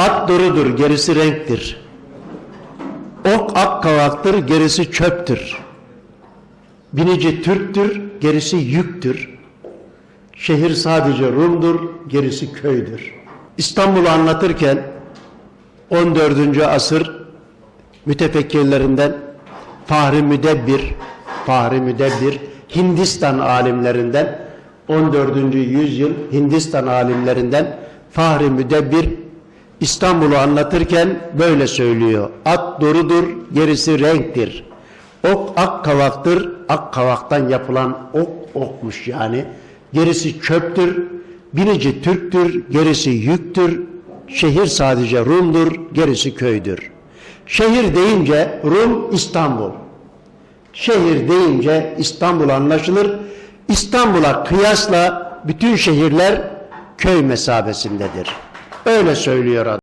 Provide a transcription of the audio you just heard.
At durudur, gerisi renktir. Ok ak kavaktır, gerisi çöptür. Binici Türktür, gerisi yüktür. Şehir sadece Rum'dur, gerisi köydür. İstanbul'u anlatırken 14. asır mütefekkirlerinden Fahri Müdebbir, Fahri Müdebbir, Hindistan alimlerinden 14. yüzyıl Hindistan alimlerinden Fahri Müdebbir İstanbul'u anlatırken böyle söylüyor. At dorudur, gerisi renktir. Ok ak kavaktır, ak kavaktan yapılan ok okmuş yani. Gerisi çöptür, binici Türktür, gerisi yüktür. Şehir sadece Rum'dur, gerisi köydür. Şehir deyince Rum İstanbul. Şehir deyince İstanbul anlaşılır. İstanbul'a kıyasla bütün şehirler köy mesabesindedir. Öyle söylüyor adam.